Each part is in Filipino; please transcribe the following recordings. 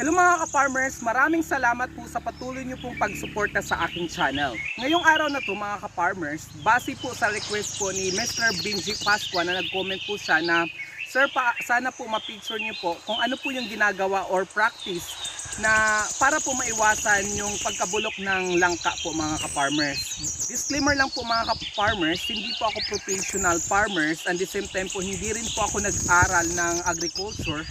Hello mga ka-farmers, maraming salamat po sa patuloy niyo pong pagsuporta sa aking channel. Ngayong araw na to mga ka-farmers, base po sa request po ni Mr. Benji Pascua na nag-comment po siya na Sir, pa, sana po ma-picture niyo po kung ano po yung ginagawa or practice na para po maiwasan yung pagkabulok ng langka po mga ka-farmers. Disclaimer lang po mga ka-farmers, hindi po ako professional farmers and the same time po hindi rin po ako nag-aral ng agriculture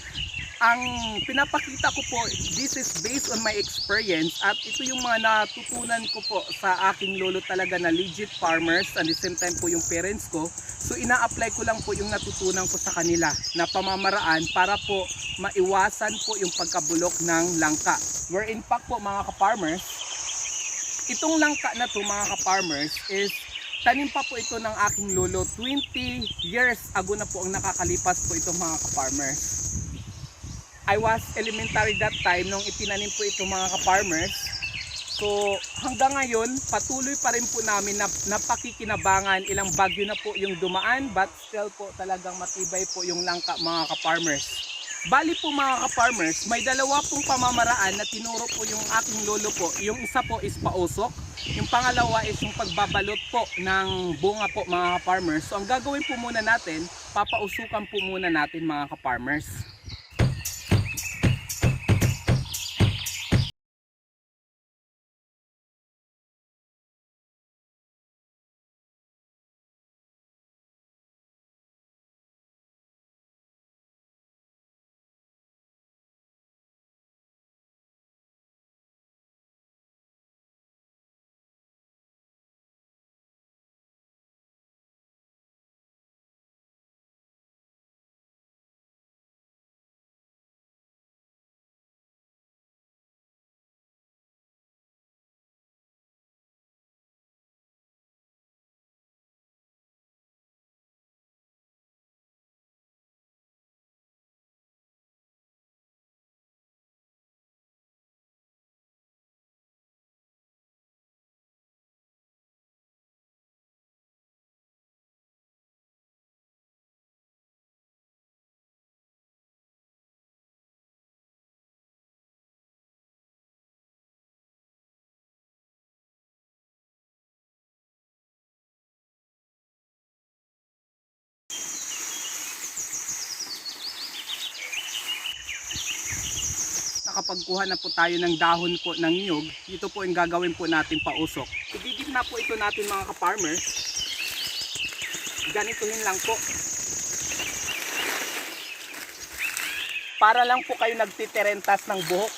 ang pinapakita ko po, this is based on my experience at ito yung mga natutunan ko po sa aking lolo talaga na legit farmers and the same time po yung parents ko. So ina-apply ko lang po yung natutunan ko sa kanila na pamamaraan para po maiwasan po yung pagkabulok ng langka. Where in fact po mga ka-farmers, itong langka na to mga ka-farmers is tanim pa po ito ng aking lolo 20 years ago na po ang nakakalipas po ito mga ka-farmers. I was elementary that time nung itinanim po ito mga ka-farmers. So hanggang ngayon, patuloy pa rin po namin na napakikinabangan ilang bagyo na po yung dumaan but still po talagang matibay po yung langka mga ka-farmers. Bali po mga ka-farmers, may dalawa pong pamamaraan na tinuro po yung aking lolo po. Yung isa po is pausok, yung pangalawa is yung pagbabalot po ng bunga po mga ka-farmers. So ang gagawin po muna natin, papausukan po muna natin mga ka-farmers. Nakapagkuha na po tayo ng dahon po ng niyog, ito po yung gagawin po natin pausok. Igigit na po ito natin mga ka-farmers. Ganituhin lang po. Para lang po kayo nagtiterentas ng buhok.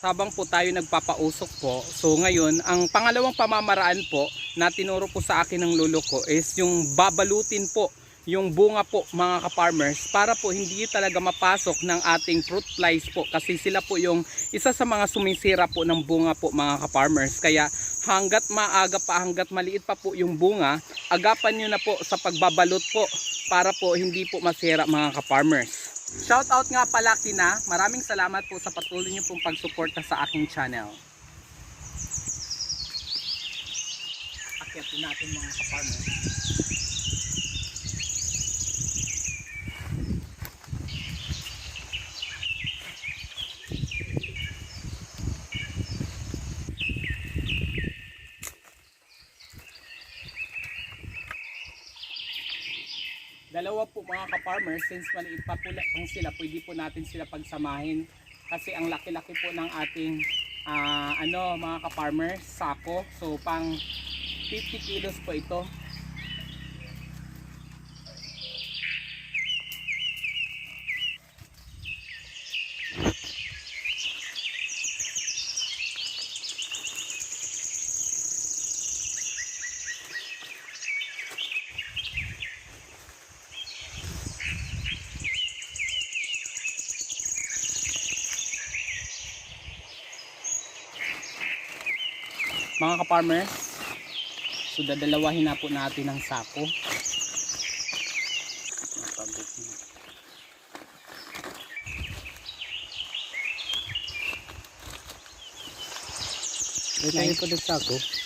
Habang po tayo nagpapausok po. So ngayon, ang pangalawang pamamaraan po na tinuro po sa akin ng lolo ko is yung babalutin po yung bunga po mga ka-farmers para po hindi talaga mapasok ng ating fruit flies po kasi sila po yung isa sa mga sumisira po ng bunga po mga ka-farmers kaya hanggat maaga pa hanggat maliit pa po yung bunga agapan nyo na po sa pagbabalot po para po hindi po masira mga ka-farmers Shout out nga pala kina. Maraming salamat po sa patuloy niyo pong pagsuporta sa aking channel. Akyatin natin mga kapartner. Dalawa po mga ka-farmers, since maliit pa po lang sila, pwede po natin sila pagsamahin kasi ang laki-laki po ng ating ah, ano mga ka-farmers, sako. So pang 50 kilos po ito. Mga ka-farmers, so dadalawahin na po natin ang sako. May tayo pa ng sako.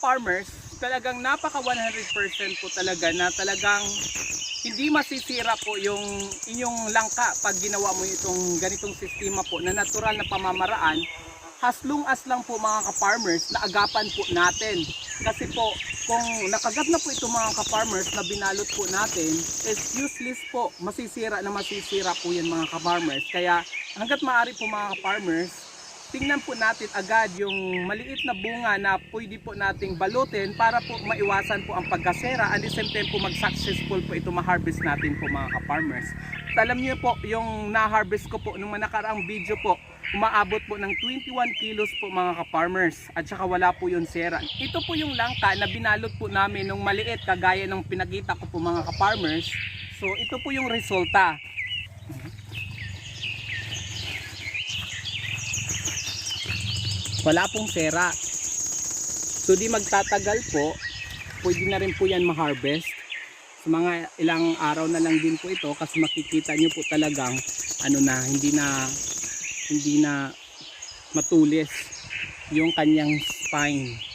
Mga ka-farmers, talagang napaka 100% po talaga na talagang hindi masisira po yung inyong langka pag ginawa mo itong ganitong sistema po na natural na pamamaraan as long as lang po mga ka-farmers na agapan po natin. Kasi po, kung nakagat na po itong mga ka-farmers na binalot po natin, is useless po. Masisira na masisira po yan mga ka-farmers. Kaya hanggat maaari po mga ka-farmers, tingnan po natin agad yung maliit na bunga na pwede po nating balutin para po maiwasan po ang pagkasera at the same time po mag-successful po ito ma-harvest natin po mga ka-farmers. Alam niyo po, yung na-harvest ko po nung nakaraang video po, umaabot po ng 21 kilos po mga ka-farmers at saka wala po yung sera. Ito po yung langka na binalot po namin nung maliit kagaya ng pinakita ko po mga ka-farmers. So ito po yung resulta. Wala pong sera. So di magtatagal po, pwede na rin po yan ma-harvest. Sa mga ilang araw na lang din po ito kasi makikita nyo po talagang ano na, hindi na hindi na matulis yung kanyang spine.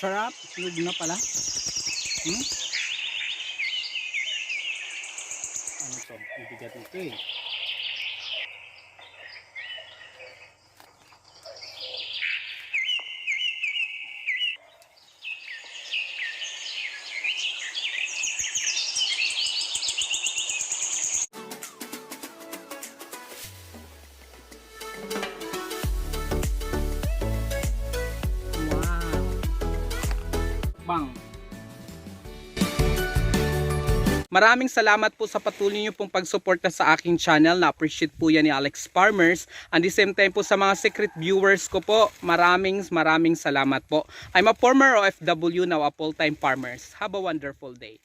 Sarap, sunod na pala. Hmm? Ano to? Ibigat nito eh. Maraming salamat po sa patuloy niyo pong pagsuporta sa aking channel. Na-appreciate po yan ni Alex Farmers. And the same time po sa mga secret viewers ko po, maraming maraming salamat po. I'm a former OFW, now a full-time farmers. Have a wonderful day.